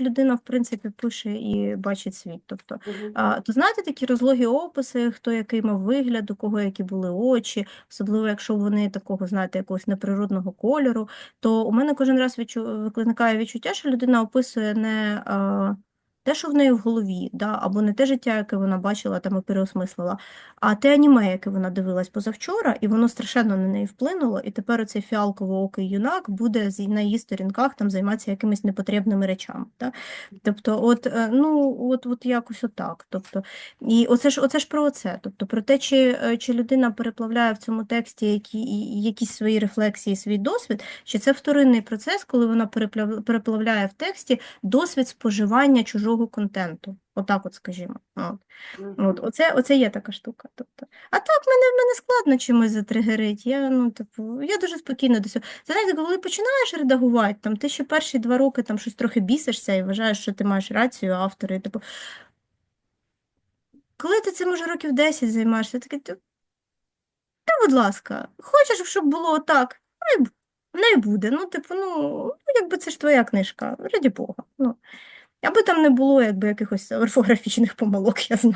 людина, в принципі, пише і бачить світ. Тобто, а, то знаєте такі розлогі описи, хто який мав вигляд, у кого які були очі, особливо якщо вони такого, знаєте, якогось неприродного кольору, то у мене кожен раз відчу... викликає відчуття, що людина описує не а, те, що в неї в голові, да, або не те життя, яке вона бачила там і переосмислила, а те аніме, яке вона дивилась позавчора, і воно страшенно на неї вплинуло, і тепер оцей фіалково-окий юнак буде на її сторінках там займатися якимись непотрібними речами. Да? Тобто, от, е, ну, от, от якось отак. Тобто, і оце ж, оце ж про це. Тобто, про те, чи, е, чи людина переплавляє в цьому тексті які, якісь свої рефлексії, свій досвід, чи це вторинний процес, коли вона переплавляє в тексті досвід споживання чужого контенту. Отак, от скажімо. От. От, оце, оце є така штука. Тобто, а так мене, мене складно чимось затригерить. Я, ну, типу, я дуже спокійно до цього. Знаєте, коли починаєш редагувати, там, ти ще перші два роки там, щось трохи бісишся і вважаєш, що ти маєш рацію, автори, типу. Коли ти цим уже років 10 займаєшся, такий, ти, та, будь ласка, хочеш, щоб було так, не, не буде. Ну, типу, ну, ну, якби це ж твоя книжка, раді Бога. Ну. Аби там не було якби якихось орфографічних помилок, я знаю.